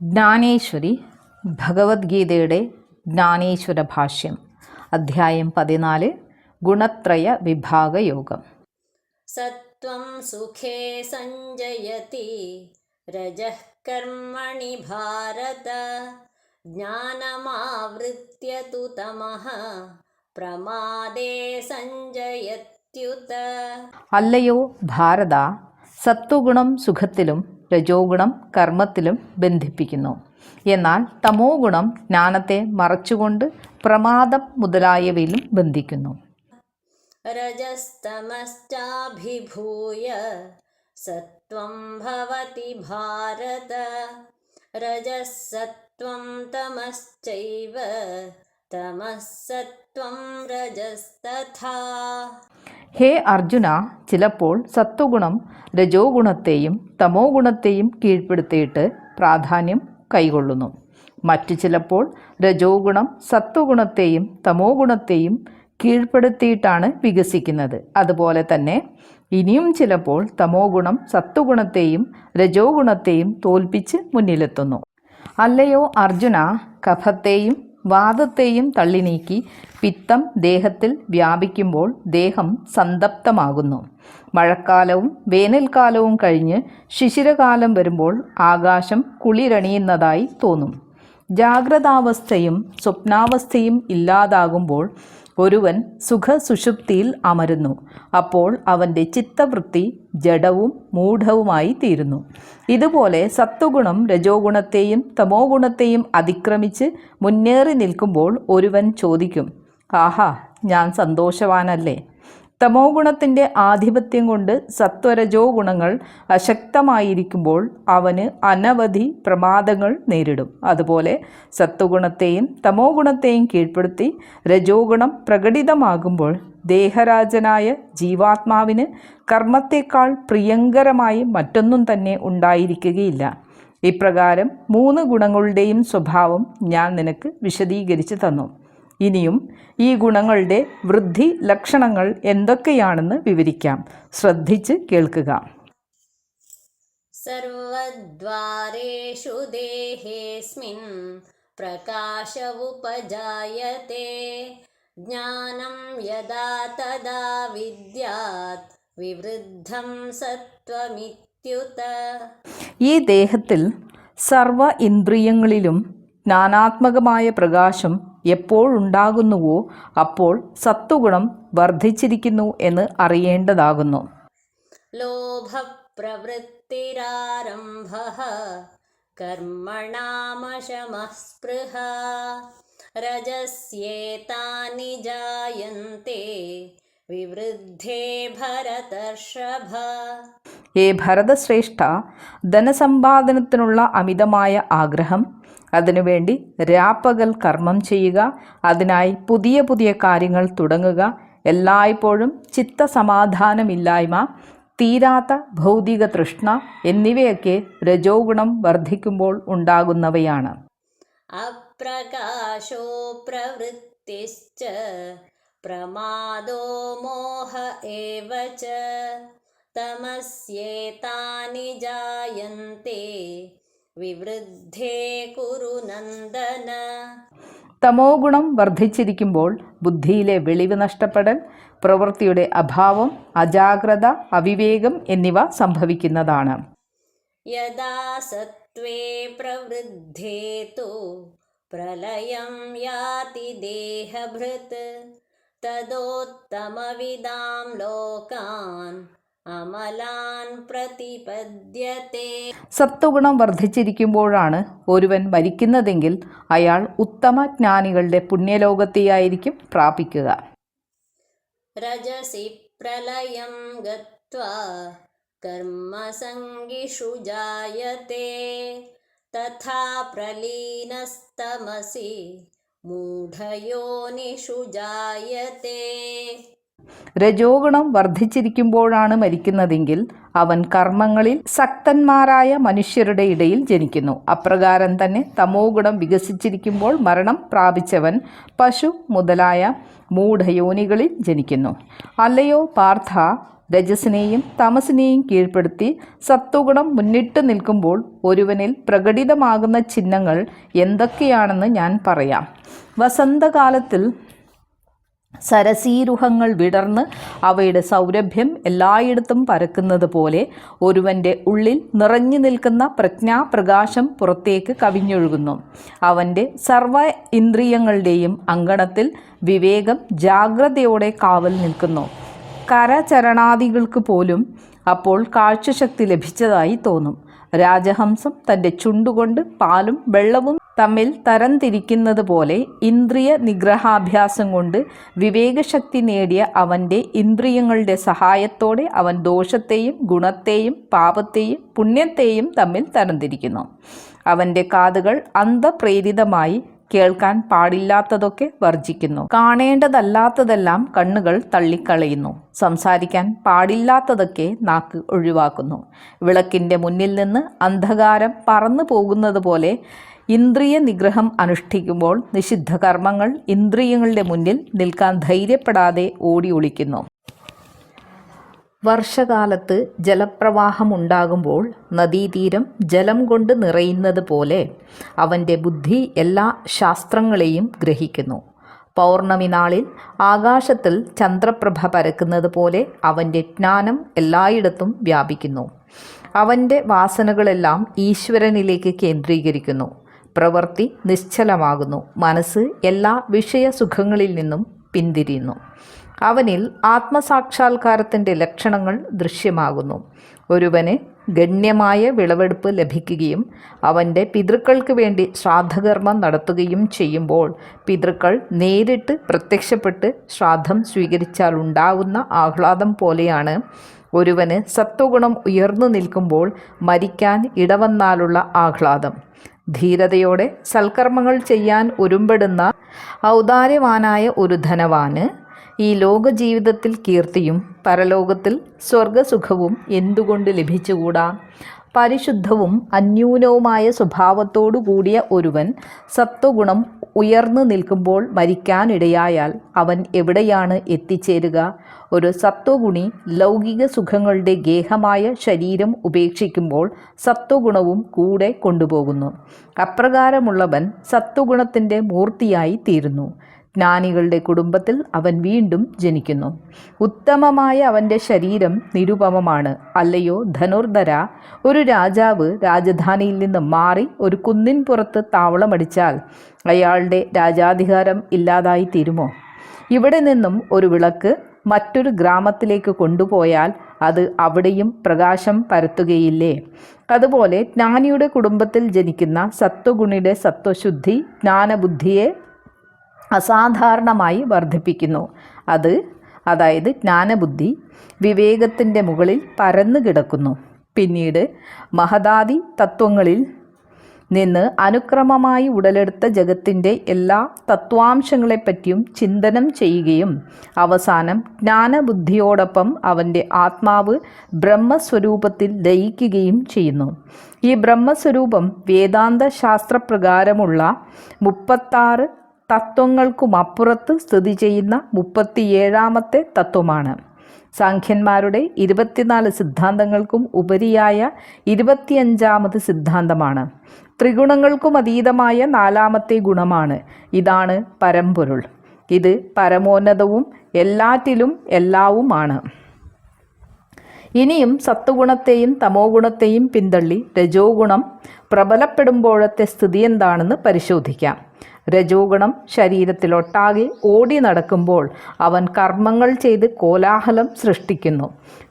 ജ്ഞാനേശ്വരി ഭഗവത്ഗീതയുടെ ജ്ഞാനേശ്വര ഭാഷ്യം അധ്യായം പതിനാല് ഗുണത്രയ വിഭാഗ യോഗം സത്വം സുഖേ സഞ്ജയതി രജഃകർമ്മണി ഭാരത ജ്ഞാനമാവൃത്യ തു തമഃ പ്രമാദേ സഞ്ജയത്യുത. അല്ലയോ ഭാരത സത്വഗുണം സുഖത്തിലും രജോഗുണം കർമ്മത്തിലും ബന്ധിപ്പിക്കുന്നു. എന്നാൽ തമോ ഗുണം ജ്ഞാനത്തെ മറച്ചുകൊണ്ട് പ്രമാദം മുതലായവയിലും ബന്ധിക്കുന്നു. രജസ്തമശ്ചാഭിഭൂയ സത്വം ഭവതി ഭാരത. രജസത്വം തമശ്ചൈവ തമസ്സത്വം രജസ്തഥാ. ഹേ അർജുന ചിലപ്പോൾ സത്വഗുണം രജോ ഗുണത്തെയും തമോ ഗുണത്തെയും കീഴ്പ്പെടുത്തിയിട്ട് പ്രാധാന്യം കൈകൊള്ളുന്നു. മറ്റു ചിലപ്പോൾ രജോ ഗുണം സത്വഗുണത്തെയും തമോ ഗുണത്തെയും കീഴ്പ്പെടുത്തിയിട്ടാണ് വികസിക്കുന്നത്. അതുപോലെ തന്നെ ഇനിയും ചിലപ്പോൾ തമോ ഗുണം സത്വഗുണത്തെയും രജോ ഗുണത്തെയും തോൽപ്പിച്ച് മുന്നിലെത്തുന്നു. അല്ലയോ അർജുന കഫത്തെയും വാദത്തെയും തള്ളി നീക്കി പിത്തം ദേഹത്തിൽ വ്യാപിക്കുമ്പോൾ ദേഹം സന്തപ്തമാകുന്നു. മഴക്കാലവും വേനൽക്കാലവും കഴിഞ്ഞ് ശിശിരകാലം വരുമ്പോൾ ആകാശം കുളിരണിയുന്നതായി തോന്നും. ജാഗ്രതാവസ്ഥയും സ്വപ്നാവസ്ഥയും ഇല്ലാതാകുമ്പോൾ ഒരുവൻ സുഖസുഷുപ്തിയിൽ അമരുന്നു. അപ്പോൾ അവന്റെ ചിത്തവൃത്തി ജഡവും മൂഢവുമായി തീരുന്നു. ഇതുപോലെ സത്വഗുണം രജോ ഗുണത്തെയും തമോ ഗുണത്തെയും അതിക്രമിച്ച് മുന്നേറി നിൽക്കുമ്പോൾ ഒരുവൻ ചോദിക്കും ആഹാ ഞാൻ സന്തോഷവാനല്ലേ? തമോ ഗുണത്തിന്റെ ആധിപത്യം കൊണ്ട് സത്വരജോ ഗുണങ്ങൾ അശക്തമായിരിക്കുമ്പോൾ അവന് അനവധി പ്രമാദങ്ങൾ നേരിടും. അതുപോലെ സത്വഗുണത്തെയും തമോ ഗുണത്തെയും കീഴ്പ്പെടുത്തി രജോ ഗുണം പ്രകടിതമാകുമ്പോൾ ദേഹരാജനായ ജീവാത്മാവിന് കർമ്മത്തേക്കാൾ പ്രിയങ്കരമായി മറ്റൊന്നും തന്നെ ഉണ്ടായിരിക്കുകയില്ല. ഇപ്രകാരം മൂന്ന് ഗുണങ്ങളുടെയും സ്വഭാവം ഞാൻ നിനക്ക് വിശദീകരിച്ചു തന്നു. ഇനിയും ഈ ഗുണങ്ങളുടെ വൃദ്ധി ലക്ഷണങ്ങൾ എന്തൊക്കെയാണെന്ന് വിവരിക്കാം. ശ്രദ്ധിച്ച് കേൾക്കുക. സർവദ്വാരേഷു ദേഹേസ്മിൻ പ്രകാശവുപജായത്തെ ജ്ഞാനം യദാ തദാ വിദ്യാത് വിവൃദ്ധം സത്വമിത്യുത. ഈ ദേഹത്തിൽ സർവ ഇന്ദ്രിയങ്ങളിലും നാനാത്മകമായ പ്രകാശം എപ്പോഴുണ്ടാകുന്നുവോ അപ്പോൾ സത്വഗുണം വർദ്ധിച്ചിരിക്കുന്നു എന്ന് അറിയേണ്ടതാകുന്നു. ലോഭപ്രവൃത്തിരാരംഭ കർമ്മണാമശമസ്പൃഹ രജസ്യേതാനി ജായന്തേ വിവൃദ്ധേ ഭരതർഷഭ. ഏ ഭരതശ്രേഷ്ഠ ധനസമ്പാദനത്തിനുള്ള അമിതമായ ആഗ്രഹം അതിനുവേണ്ടി രാപ്പകൽ കർമ്മം ചെയ്യുക അതിനായി പുതിയ പുതിയ കാര്യങ്ങൾ തുടങ്ങുക. എല്ലായ്പ്പോഴും ചിത്തസമാധാനമില്ലായ്മ തീരാത്ത ഭൗതിക തൃഷ്ണ എന്നിവയൊക്കെ രജോ ഗുണം വർദ്ധിക്കുമ്പോൾ ഉണ്ടാകുന്നവയാണ്. അപ്രകാശോ പ്രവൃത്തിശ്ച പ്രമാദോ മോഹ തമസ്യേതാനി ജായന്തേ വിവൃദ്ധേ കുരു നന്ദന. തമോ ഗുണം വർദ്ധിച്ചിരിക്കുമ്പോൾ ബുദ്ധിയിലെ വെളിവ് നഷ്ടപ്പെടൽ പ്രവൃത്തിയുടെ അഭാവം അജാഗ്രത അവിവേകം എന്നിവ സംഭവിക്കുന്നതാണ്. യഥാ സത്വേ പ്രവൃദ്ധേ തു പ്രളയം യാതി ദേഹഭൃത്. തദോത്തമവിദാം ലോകാൻ. സത്വഗുണം വർദ്ധിച്ചിരിക്കുമ്പോഴാണ് ഒരുവൻ മരിക്കുന്നതെങ്കിൽ അയാൾ ഉത്തമ ജ്ഞാനികളുടെ പുണ്യലോകത്തെയായിരിക്കും പ്രാപിക്കുക. രജസി പ്രളയം കർമ്മസംഗിഷു ജായത്തെ. തഥാ പ്രലീനസ്തമസി. മൂഢയോനിഷു ജായത്തെ. രജോഗുണം വർദ്ധിച്ചിരിക്കുമ്പോഴാണ് മരിക്കുന്നതെങ്കിൽ അവൻ കർമ്മങ്ങളിൽ സക്തന്മാരായ മനുഷ്യരുടെ ഇടയിൽ ജനിക്കുന്നു. അപ്രകാരം തന്നെ തമോഗുണം വികസിച്ചിരിക്കുമ്പോൾ മരണം പ്രാപിച്ചവൻ പശു മുതലായ മൂഢയോനികളിൽ ജനിക്കുന്നു. അല്ലയോ പാർത്ഥ രജസിനെയും തമസിനെയും കീഴ്പ്പെടുത്തി സത്വഗുണം മുന്നിട്ട് നിൽക്കുമ്പോൾ ഒരുവനിൽ പ്രകടിതമാകുന്ന ചിഹ്നങ്ങൾ എന്തൊക്കെയാണെന്ന് ഞാൻ പറയാം. വസന്തകാലത്തിൽ സരസീരുഹങ്ങൾ വിടർന്ന് അവയുടെ സൗരഭ്യം എല്ലായിടത്തും പരക്കുന്നത് പോലെ ഒരുവന്റെ ഉള്ളിൽ നിറഞ്ഞു നിൽക്കുന്ന പ്രജ്ഞാപ്രകാശം പുറത്തേക്ക് കവിഞ്ഞൊഴുകുന്നു. അവന്റെ സർവ ഇന്ദ്രിയങ്ങളുടെയും അങ്കണത്തിൽ വിവേകം ജാഗ്രതയോടെ കാവൽ നിൽക്കുന്നു. കരചരണാദികൾക്ക് പോലും അപ്പോൾ കാഴ്ചശക്തി ലഭിച്ചതായി തോന്നും. രാജഹംസം തന്റെ ചുണ്ടുകൊണ്ട് പാലും വെള്ളവും തമ്മിൽ തരംതിരിക്കുന്നത് പോലെ ഇന്ദ്രിയ നിഗ്രഹാഭ്യാസം കൊണ്ട് വിവേകശക്തി നേടിയ അവന്റെ ഇന്ദ്രിയങ്ങളുടെ സഹായത്തോടെ അവൻ ദോഷത്തെയും ഗുണത്തെയും പാപത്തെയും പുണ്യത്തെയും തമ്മിൽ തരംതിരിക്കുന്നു. അവന്റെ കാതുകൾ അന്ധപ്രേരിതമായി കേൾക്കാൻ പാടില്ലാത്തതൊക്കെ വർജിക്കുന്നു കാണേണ്ടതല്ലാത്തതെല്ലാം കണ്ണുകൾ തള്ളിക്കളയുന്നു. സംസാരിക്കാൻ പാടില്ലാത്തതൊക്കെ നാക്ക് ഒഴിവാക്കുന്നു. വിളക്കിന്റെ മുന്നിൽ നിന്ന് അന്ധകാരം പറന്നു പോകുന്നത് പോലെ ഇന്ദ്രിയ നിഗ്രഹം അനുഷ്ഠിക്കുമ്പോൾ നിഷിദ്ധ കർമ്മങ്ങൾ ഇന്ദ്രിയങ്ങളുടെ മുന്നിൽ നിൽക്കാൻ ധൈര്യപ്പെടാതെ ഓടി ഒളിക്കുന്നു. വർഷകാലത്ത് ജലപ്രവാഹമുണ്ടാകുമ്പോൾ നദീതീരം ജലം കൊണ്ട് നിറയുന്നത് പോലെ അവന്റെ ബുദ്ധി എല്ലാ ശാസ്ത്രങ്ങളെയും ഗ്രഹിക്കുന്നു. പൗർണമി നാളിൽ ആകാശത്തിൽ ചന്ദ്രപ്രഭ പരക്കുന്നത് പോലെ അവന്റെ ജ്ഞാനം എല്ലായിടത്തും വ്യാപിക്കുന്നു. അവന്റെ വാസനകളെല്ലാം ഈശ്വരനിലേക്ക് കേന്ദ്രീകരിക്കുന്നു. പ്രവൃത്തി നിശ്ചലമാകുന്നു. മനസ്സ് എല്ലാ വിഷയസുഖങ്ങളിൽ നിന്നും പിന്തിരിയുന്നു. അവനിൽ ആത്മസാക്ഷാത്കാരത്തിന്റെ ലക്ഷണങ്ങൾ ദൃശ്യമാകുന്നു. ഒരുവന് ഗണ്യമായ വിളവെടുപ്പ് ലഭിക്കുകയും അവന്റെ പിതൃക്കൾക്ക് വേണ്ടി ശ്രാദ്ധകർമ്മം നടത്തുകയും ചെയ്യുമ്പോൾ പിതൃക്കൾ നേരിട്ട് പ്രത്യക്ഷപ്പെട്ട് ശ്രാദ്ധം സ്വീകരിച്ചാൽ ഉണ്ടാകുന്ന ആഹ്ലാദം പോലെയാണ്. ഒരുവന് സത്വഗുണം ഉയർന്നു നിൽക്കുമ്പോൾ മരിക്കാൻ ഇടവന്നാലുള്ള ആഹ്ലാദം. ധീരതയോടെ സൽക്കർമ്മങ്ങൾ ചെയ്യാൻ ഒരുമ്പെടുന്ന ഔദാര്യവാനായ ഒരു ധനവാന് ഈ ലോക ജീവിതത്തിൽ കീർത്തിയും പരലോകത്തിൽ സ്വർഗസുഖവും എന്തുകൊണ്ട് ലഭിച്ചുകൂടാ? പരിശുദ്ധവും അന്യൂനവുമായ സ്വഭാവത്തോടു കൂടിയ ഒരുവൻ സത്വഗുണം ഉയർന്നു നിൽക്കുമ്പോൾ മരിക്കാനിടയായാൽ അവൻ എവിടെയാണ് എത്തിച്ചേരുക? ഒരു സത്വഗുണി ലൗകിക സുഖങ്ങളുടെ ഗേഹമായ ശരീരം ഉപേക്ഷിക്കുമ്പോൾ സത്വഗുണവും കൂടെ കൊണ്ടുപോകുന്നു. അപ്രകാരമുള്ളവൻ സത്വഗുണത്തിന്റെ മൂർത്തിയായി തീരുന്നു. ജ്ഞാനികളുടെ കുടുംബത്തിൽ അവൻ വീണ്ടും ജനിക്കുന്നു. ഉത്തമമായ അവന്റെ ശരീരം നിരുപമമാണ്. അല്ലയോ ധനുർധര ഒരു രാജാവ് രാജധാനിയിൽ നിന്ന് മാറി ഒരു കുന്നിൻ പുറത്ത് താവളമടിച്ചാൽ അയാളുടെ രാജാധികാരം ഇല്ലാതായി തീരുമോ? ഇവിടെ നിന്നും ഒരു വിളക്ക് മറ്റൊരു ഗ്രാമത്തിലേക്ക് കൊണ്ടുപോയാൽ അത് അവിടെയും പ്രകാശം പരത്തുകയില്ലേ? അതുപോലെ ജ്ഞാനിയുടെ കുടുംബത്തിൽ ജനിക്കുന്ന സത്വഗുണിയുടെ സത്വശുദ്ധി ജ്ഞാനബുദ്ധിയെ അസാധാരണമായി വർദ്ധിപ്പിക്കുന്നു. അത് അതായത് ജ്ഞാനബുദ്ധി വിവേകത്തിന്റെ മുകളിൽ പരന്നു കിടക്കുന്നു. പിന്നീട് മഹദാദി തത്വങ്ങളിൽ നിന്ന് അനുക്രമമായി ഉടലെടുത്ത ജഗത്തിന്റെ എല്ലാ തത്വാംശങ്ങളെപ്പറ്റിയും ചിന്തനം ചെയ്യുകയും അവസാനം ജ്ഞാനബുദ്ധിയോടൊപ്പം അവന്റെ ആത്മാവ് ബ്രഹ്മസ്വരൂപത്തിൽ ലയിക്കുകയും ചെയ്യുന്നു. ഈ ബ്രഹ്മസ്വരൂപം വേദാന്ത ശാസ്ത്രപ്രകാരമുള്ള മുപ്പത്താറ് തത്വങ്ങൾക്കുമപ്പുറത്ത് സ്ഥിതി ചെയ്യുന്ന മുപ്പത്തിയേഴാമത്തെ തത്വമാണ്. സാഖ്യന്മാരുടെ ഇരുപത്തിനാല് സിദ്ധാന്തങ്ങൾക്കും ഉപരിയായ ഇരുപത്തിയഞ്ചാമത് സിദ്ധാന്തമാണ്. ത്രിഗുണങ്ങൾക്കും അതീതമായ നാലാമത്തെ ഗുണമാണ്. ഇതാണ് പരമ്പൊരുൾ. ഇത് പരമോന്നതവും എല്ലാറ്റിലും എല്ലാവുമാണ്. ഇനിയും സത്വഗുണത്തെയും തമോ ഗുണത്തെയും പിന്തള്ളി രജോ ഗുണം പ്രബലപ്പെടുമ്പോഴത്തെ സ്ഥിതി എന്താണെന്ന് പരിശോധിക്കാം. രജോ ഗുണം ശരീരത്തിലൊട്ടാകെ ഓടി നടക്കുമ്പോൾ അവൻ കർമ്മങ്ങൾ ചെയ്ത് കോലാഹലം സൃഷ്ടിക്കുന്നു.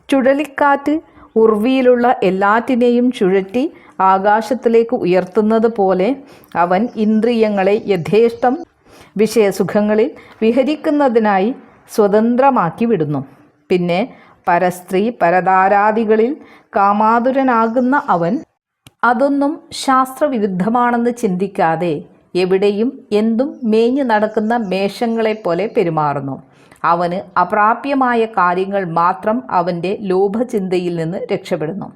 ചുഴലിക്കാറ്റ് ഉർവിയിലുള്ള എല്ലാറ്റിനെയും ചുഴറ്റി ആകാശത്തിലേക്ക് ഉയർത്തുന്നത് പോലെ അവൻ ഇന്ദ്രിയങ്ങളെ യഥേഷ്ടം വിഷയസുഖങ്ങളിൽ വിഹരിക്കുന്നതിനായി സ്വതന്ത്രമാക്കി വിടുന്നു. പിന്നെ പരസ്ത്രീ പരതാരാദികളിൽ കാമാതുരനാകുന്ന അവൻ അതൊന്നും ശാസ്ത്രവിരുദ്ധമാണെന്ന് ചിന്തിക്കാതെ എവിടെയും എന്തും മേഞ്ഞു നടക്കുന്ന മേഷങ്ങളെപ്പോലെ പെരുമാറുന്നു. അവന് അപ്രാപ്യമായ കാര്യങ്ങൾ മാത്രം അവന്റെ ലോഭചിന്തയിൽ നിന്ന് രക്ഷപ്പെടുന്നു.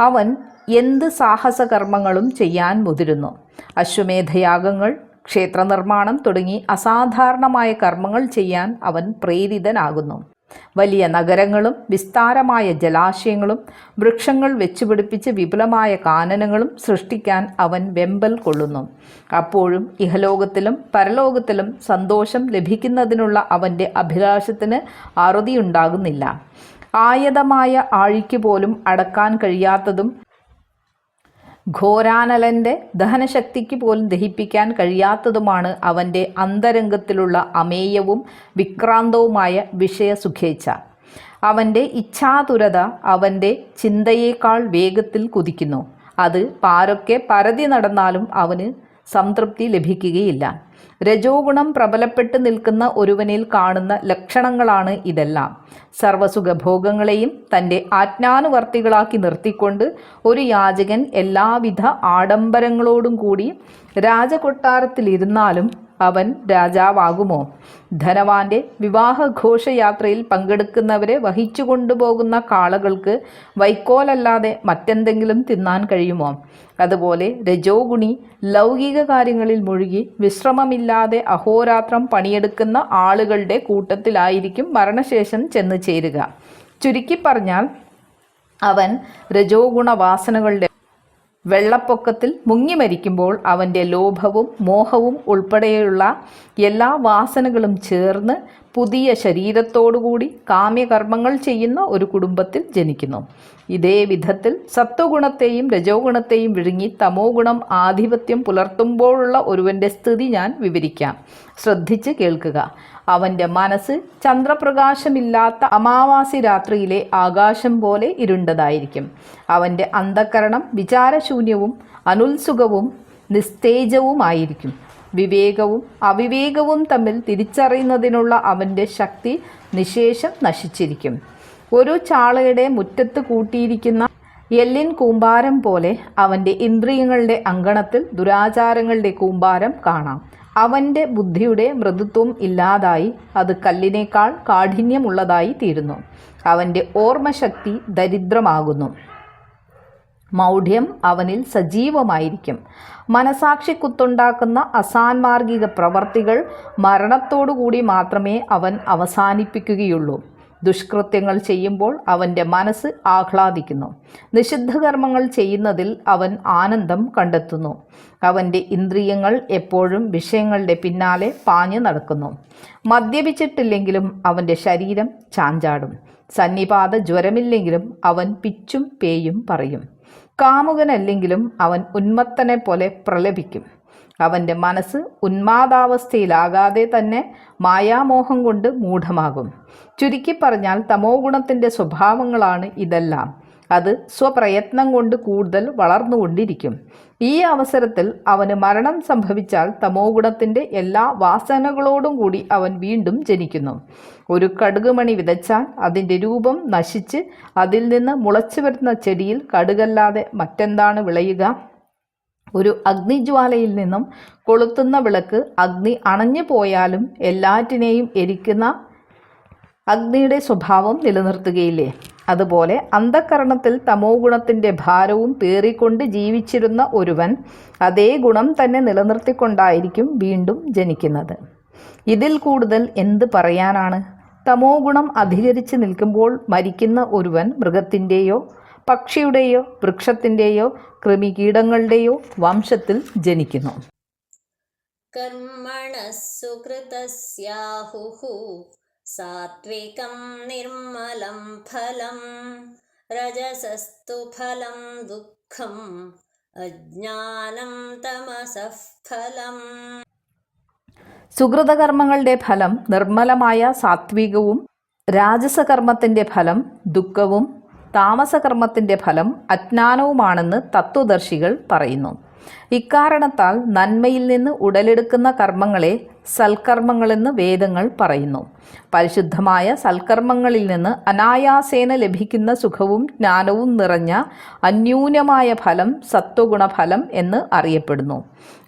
അവൻ എന്ത് സാഹസകർമ്മങ്ങളും ചെയ്യാൻ മുതിരുന്നു. അശ്വമേധയാഗങ്ങൾ ക്ഷേത്രനിർമ്മാണം തുടങ്ങി അസാധാരണമായ കർമ്മങ്ങൾ ചെയ്യാൻ അവൻ പ്രേരിതനാകുന്നു. വലിയ നഗരങ്ങളും വിസ്താരമായ ജലാശയങ്ങളും വൃക്ഷങ്ങൾ വെച്ചുപിടിപ്പിച്ച് വിപുലമായ കാനനങ്ങളും സൃഷ്ടിക്കാൻ അവൻ വെമ്പൽ കൊള്ളുന്നു. അപ്പോഴും ഇഹലോകത്തിലും പരലോകത്തിലും സന്തോഷം ലഭിക്കുന്നതിനുള്ള അവന്റെ അഭിലാഷത്തിന് അറുതിയുണ്ടാകുന്നില്ല ആയതമായ ആഴിക്ക് പോലും അടക്കാൻ കഴിയാത്തതും ഘോരാനലന്റെ ദഹനശക്തിക്ക് പോലും ദഹിപ്പിക്കാൻ കഴിയാത്തതുമാണ് അവന്റെ അന്തരംഗത്തിലുള്ള അമേയവും വിക്രാന്തവുമായ വിഷയസുഖേച്ഛ അവന്റെ ഇച്ഛാതുരത അവന്റെ ചിന്തയേക്കാൾ വേഗത്തിൽ കുതിക്കുന്നു. അത് പാരൊക്കെ പരതി നടന്നാലും അവന് സംതൃപ്തി ലഭിക്കുകയില്ല. രജോ ഗുണം പ്രബലപ്പെട്ട് നിൽക്കുന്ന ഒരുവനിൽ കാണുന്ന ലക്ഷണങ്ങളാണ് ഇതെല്ലാം. സർവസുഖഭോഗങ്ങളെയും തന്റെ ആജ്ഞാനുവർത്തികളാക്കി നിർത്തിക്കൊണ്ട് ഒരു യാചകൻ എല്ലാവിധ ആഡംബരങ്ങളോടും കൂടി രാജകൊട്ടാരത്തിലിരുന്നാലും അവൻ രാജാവാകുമോ? ധനവാന്റെ വിവാഹഘോഷയാത്രയിൽ പങ്കെടുക്കുന്നവരെ വഹിച്ചു കൊണ്ടുപോകുന്ന കാളകൾക്ക് വൈക്കോലല്ലാതെ മറ്റെന്തെങ്കിലും തിന്നാൻ കഴിയുമോ? അതുപോലെ രജോഗുണി ലൗകിക കാര്യങ്ങളിൽ മുഴുകി വിശ്രമമില്ലാതെ അഹോരാത്രം പണിയെടുക്കുന്ന ആളുകളുടെ കൂട്ടത്തിലായിരിക്കും മരണശേഷം ചെന്ന് ചേരുക. ചുരുക്കി പറഞ്ഞാൽ അവൻ രജോഗുണ ഗുണവാസനകളുടെ വെള്ളപ്പൊക്കത്തിൽ മുങ്ങി മരിക്കുമ്പോൾ അവന്റെ ലോഭവും മോഹവും ഉൾപ്പെടെയുള്ള എല്ലാ വാസനകളും ചേർന്ന് പുതിയ ശരീരത്തോടുകൂടി കാമ്യകർമ്മങ്ങൾ ചെയ്യുന്ന ഒരു കുടുംബത്തിൽ ജനിക്കുന്നു. ഇതേ വിധത്തിൽ സത്വഗുണത്തെയും രജോ ഗുണത്തെയും വിഴുങ്ങി തമോ ഗുണം ആധിപത്യം പുലർത്തുമ്പോഴുള്ള ഒരുവന്റെ സ്ഥിതി ഞാൻ വിവരിക്കാം. ശ്രദ്ധിച്ച് കേൾക്കുക. അവന്റെ മനസ്സ് ചന്ദ്രപ്രകാശമില്ലാത്ത അമാവാസി രാത്രിയിലെ ആകാശം പോലെ ഇരുണ്ടതായിരിക്കും. അവന്റെ അന്ധകരണം വിചാരശൂന്യവും അനുത്സുകവും നിസ്തേജവുമായിരിക്കും. വിവേകവും അവിവേകവും തമ്മിൽ തിരിച്ചറിയുന്നതിനുള്ള അവന്റെ ശക്തി നിശേഷം നശിച്ചിരിക്കും. ഒരു ചാളയുടെ മുറ്റത്ത് കൂട്ടിയിരിക്കുന്ന എല്ലിൻ കൂമ്പാരം പോലെ അവന്റെ ഇന്ദ്രിയങ്ങളുടെ അങ്കണത്തിൽ ദുരാചാരങ്ങളുടെ കൂമ്പാരം കാണാം. അവന്റെ ബുദ്ധിയുടെ മൃദുത്വം ഇല്ലാതായി അത് കല്ലിനേക്കാൾ കാഠിന്യമുള്ളതായി തീരുന്നു. അവന്റെ ഓർമ്മശക്തി ദരിദ്രമാകുന്നു. മൗഢ്യം അവനിൽ സജീവമായിരിക്കും. മനസാക്ഷി കുത്തുണ്ടാക്കുന്ന അസാൻമാർഗിക പ്രവർത്തികൾ മരണത്തോടുകൂടി മാത്രമേ അവൻ അവസാനിപ്പിക്കുകയുള്ളൂ. ദുഷ്കൃത്യങ്ങൾ ചെയ്യുമ്പോൾ അവന്റെ മനസ്സ് ആഹ്ലാദിക്കുന്നു. നിഷിദ്ധകർമ്മങ്ങൾ ചെയ്യുന്നതിൽ അവൻ ആനന്ദം കണ്ടെത്തുന്നു. അവന്റെ ഇന്ദ്രിയങ്ങൾ എപ്പോഴും വിഷയങ്ങളുടെ പിന്നാലെ പാഞ്ഞു നടക്കുന്നു. മദ്യപിച്ചിട്ടില്ലെങ്കിലും അവന്റെ ശരീരം ചാഞ്ചാടും. സന്നിപാത ജ്വരമില്ലെങ്കിലും അവൻ പിച്ചും പേയും പറയും. കാമുകനല്ലെങ്കിലും അവൻ ഉന്മത്തനെ പോലെ പ്രലപിക്കും. അവന്റെ മനസ്സ് ഉന്മാദാവസ്ഥയിലാകാതെ തന്നെ മായാമോഹം കൊണ്ട് മൂഢമാകും. ചുരുക്കി പറഞ്ഞാൽ തമോ ഗുണത്തിന്റെ സ്വഭാവങ്ങളാണ് ഇതെല്ലാം. അത് സ്വപ്രയത്നം കൊണ്ട് കൂടുതൽ വളർന്നുകൊണ്ടിരിക്കും. ഈ അവസരത്തിൽ അവന് മരണം സംഭവിച്ചാൽ തമോ ഗുണത്തിന്റെ എല്ലാ വാസനകളോടും കൂടി അവൻ വീണ്ടും ജനിക്കുന്നു. ഒരു കടുകുമണി വിതച്ചാൽ അതിന്റെ രൂപം നശിച്ച് അതിൽ നിന്ന് മുളച്ചു വരുന്ന ചെടിയിൽ കടുകല്ലാതെ മറ്റെന്താണ് വിളയുക? ഒരു അഗ്നിജ്വാലയിൽ നിന്നും കൊളുത്തുന്ന വിളക്ക് അഗ്നി അണഞ്ഞു പോയാലും എല്ലാറ്റിനെയും എരിക്കുന്ന അഗ്നിയുടെ സ്വഭാവം നിലനിർത്തുകയില്ലേ? അതുപോലെ അന്ധകരണത്തിൽ തമോ ഗുണത്തിന്റെ ഭാരവും പേറിക്കൊണ്ട് ജീവിച്ചിരുന്ന ഒരുവൻ അതേ ഗുണം തന്നെ നിലനിർത്തിക്കൊണ്ടായിരിക്കും വീണ്ടും ജനിക്കുന്നത്. ഇതിൽ കൂടുതൽ എന്ത് പറയാനാണ്? തമോ ഗുണം അധികരിച്ച് നിൽക്കുമ്പോൾ മരിക്കുന്ന ഒരുവൻ മൃഗത്തിന്റെയോ പക്ഷിയുടെയോ വൃക്ഷത്തിന്റെയോ കൃമികീടങ്ങളുടെയോ വംശത്തിൽ ജനിക്കുന്നു. കർമ്മണ സാത്വികം നിർമ്മലം ഫലം രജസസ്തു ഫലം ദുഃഖം അജ്ഞാനം തമസഫലം സുഹൃതകർമ്മങ്ങളുടെ ഫലം നിർമ്മലമായ സാത്വികവും രാജസകർമ്മത്തിന്റെ ഫലം ദുഃഖവും താമസകർമ്മത്തിന്റെ ഫലം അജ്ഞാനവുമാണെന്ന് തത്വദർശികൾ പറയുന്നു. ഇക്കാരണത്താൽ നന്മയിൽ നിന്ന് ഉടലെടുക്കുന്ന കർമ്മങ്ങളെ സൽക്കർമ്മങ്ങളെന്ന് വേദങ്ങൾ പറയുന്നു. പരിശുദ്ധമായ സൽക്കർമ്മങ്ങളിൽ നിന്ന് അനായാസേന ലഭിക്കുന്ന സുഖവും ജ്ഞാനവും നിറഞ്ഞ അന്യൂനമായ ഫലം സത്വഗുണഫലം എന്ന് അറിയപ്പെടുന്നു.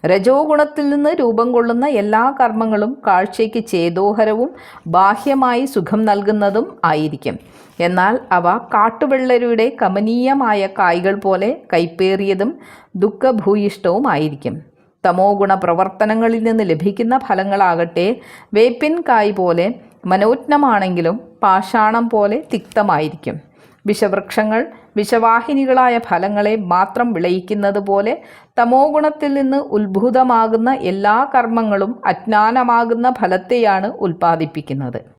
രജോ ഗുണത്തിൽ നിന്ന് രൂപം കൊള്ളുന്ന എല്ലാ കർമ്മങ്ങളും കാഴ്ചയ്ക്ക് ചേതോഹരവും ബാഹ്യമായി സുഖം നൽകുന്നതും ആയിരിക്കും. എന്നാൽ അവ കാട്ടുവെള്ളരുടെ കമനീയമായ കായ്കൾ പോലെ കൈപ്പേറിയതും ദുഃഖഭൂയിഷ്ടവുമായിരിക്കും തമോ ഗുണ പ്രവർത്തനങ്ങളിൽ നിന്ന് ലഭിക്കുന്ന ഫലങ്ങളാകട്ടെ വേപ്പിൻ കായ് പോലെ മനോജ്ഞമാണെങ്കിലും പാഷാണം പോലെ തിക്തമായിരിക്കും. വിഷവൃക്ഷങ്ങൾ വിഷവാഹിനികളായ ഫലങ്ങളെ മാത്രം വിളയിക്കുന്നത് പോലെ തമോ ഗുണത്തിൽ നിന്ന് ഉത്ഭൂതമാകുന്ന എല്ലാ കർമ്മങ്ങളും അജ്ഞാനമാകുന്ന ഫലത്തെയാണ് ഉൽപ്പാദിപ്പിക്കുന്നത്.